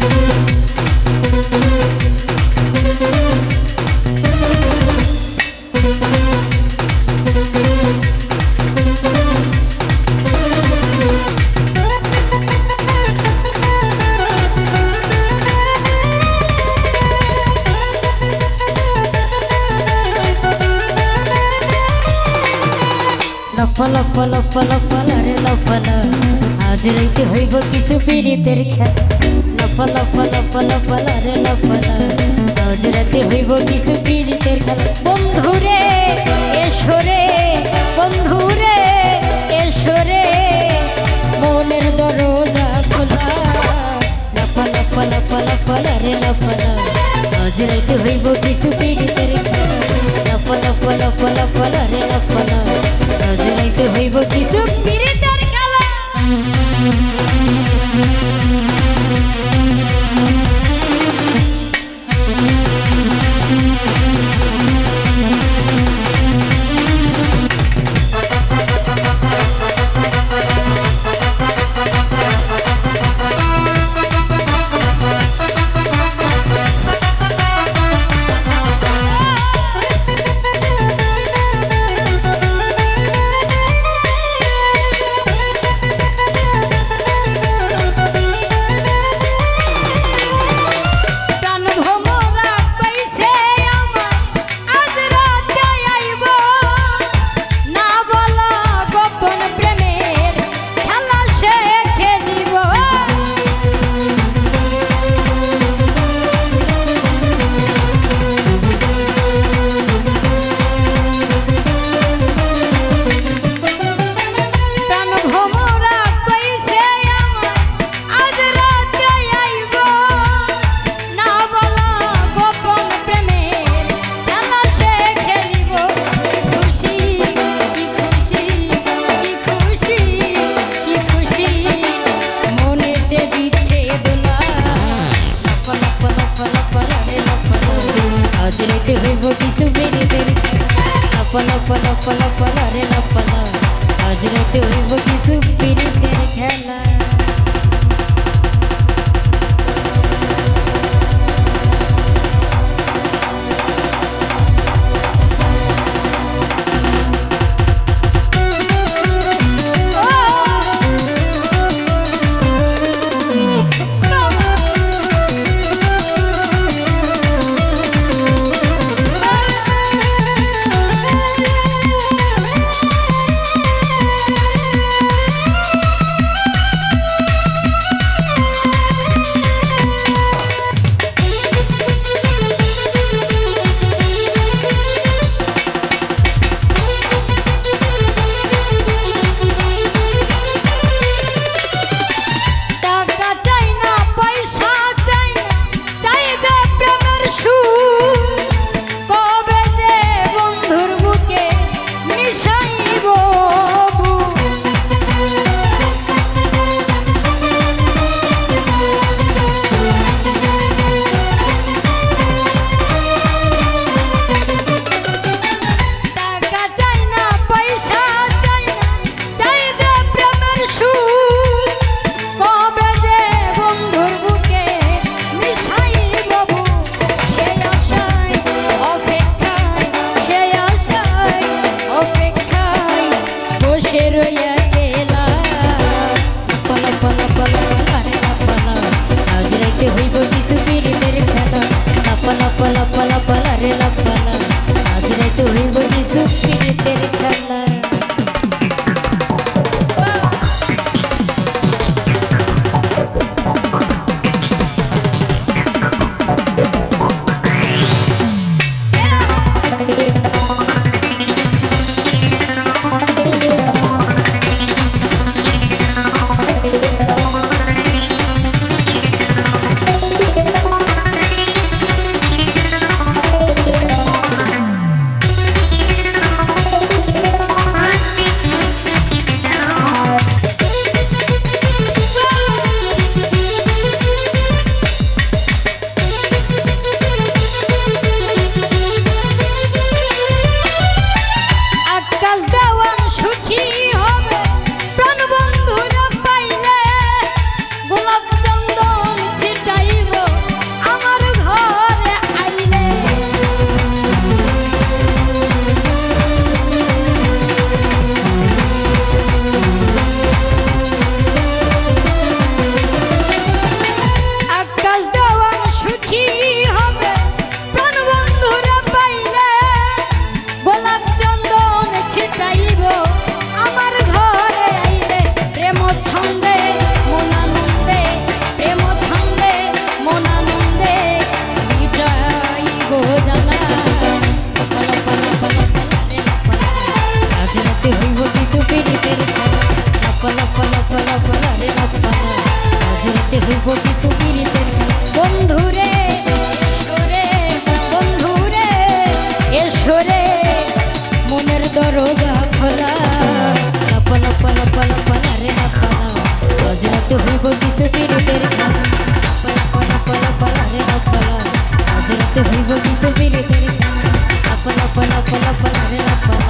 Thank লফল ফল ফল ফল রে লফল। আজ রাইতে হইব কিছু পীড়িতের খেলা। লফল ফল ফল ফল রে লফল। আজ রাতে হইব কিছু পীড়িতের খেলা। বন্ধুরে এসরে বন্ধুরে এসরে মনের দরজা খোলা। লফল ফল ফল ফল রে লফল। আজ রাইতে হইব কিছু পীড়িতের লফল ফল ফল ফল রে লফল আজ রাইতে হইব কিছু পীড়িতের খেলা লফল ফল ফল ফল রে লফল আজ রাতে হইব কিছু পিরিতের সরে মনের দরজা খোলা। পালা পালা পালা পালা রে না পালা হজরত হইব কিসে পীড়িতের খানা পালা পালা পালা পালা রে না পালা হজরত হইব কিসে পীড়িতের খানা পালা পালা পালা রে পালা